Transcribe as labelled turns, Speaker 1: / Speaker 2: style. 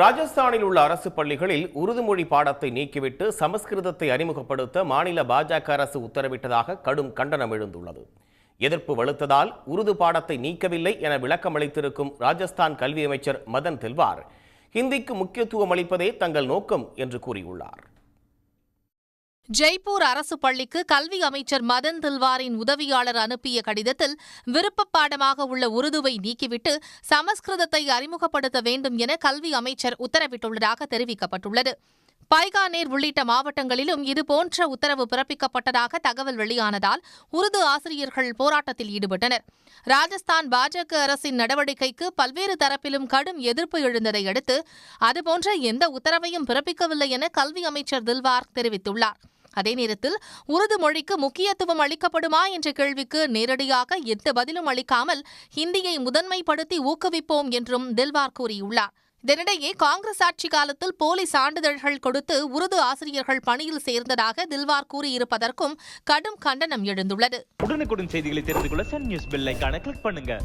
Speaker 1: ராஜஸ்தானில் உள்ள அரசு பள்ளிகளில் உருதுமொழி பாடத்தை நீக்கிவிட்டு சமஸ்கிருதத்தை அறிமுகப்படுத்த மாநில பாஜக அரசு உத்தரவிட்டதாக கடும் கண்டனம் எழுந்துள்ளது. எதிர்ப்பு வலுத்ததால் உருது பாடத்தை நீக்கவில்லை என விளக்கமளித்திருக்கும் ராஜஸ்தான் கல்வி அமைச்சர் மதன் தெல்வார் ஹிந்திக்கு முக்கியத்துவம் அளிப்பதே தங்கள் நோக்கம் என்று கூறியுள்ளார்.
Speaker 2: ஜெய்ப்பூர் அரசு பள்ளிக்கு கல்வி அமைச்சர் மதன் தில்வாரின் உதவியாளர் அனுப்பிய கடிதத்தில் விருப்ப பாடமாக உள்ள உருதுவை நீக்கிவிட்டு சமஸ்கிருதத்தை அறிமுகப்படுத்த வேண்டும் என கல்வி அமைச்சர் உத்தரவிட்டுள்ளதாக தெரிவிக்கப்பட்டுள்ளது. பைகானேர் உள்ளிட்ட மாவட்டங்களிலும் இதுபோன்ற உத்தரவு பிறப்பிக்கப்பட்டதாக தகவல் வெளியானதால் உருது ஆசிரியர்கள் போராட்டத்தில் ஈடுபட்டனர். ராஜஸ்தான் பாஜக அரசின் நடவடிக்கைக்கு பல்வேறு தரப்பிலும் கடும் எதிர்ப்பு எழுந்ததை அடுத்து அதுபோன்ற எந்த உத்தரவையும் பிறப்பிக்கவில்லை என கல்வி அமைச்சர் தில்வார் தெரிவித்துள்ளார். அதே நேரத்தில் உருது மொழிக்கு முக்கியத்துவம் அளிக்கப்படுமா என்ற கேள்விக்கு நேரடியாக எந்த பதிலும் அளிக்காமல் ஹிந்தியை முதன்மைப்படுத்தி ஊக்குவிப்போம் என்றும் தில்வார் கூறியுள்ளார். இதனிடையே காங்கிரஸ் ஆட்சி காலத்தில் போலி சான்றிதழ்கள் கொடுத்து உருது ஆசிரியர்கள் பணியில் சேர்ந்ததாக தில்வார் கூறியிருப்பதற்கும் கடும் கண்டனம் எழுந்துள்ளது.
Speaker 3: உடனுக்குடன் செய்திகளை தெரிந்து கொள்ள சன் நியூஸ் பெல் கிளிக் பண்ணுங்க.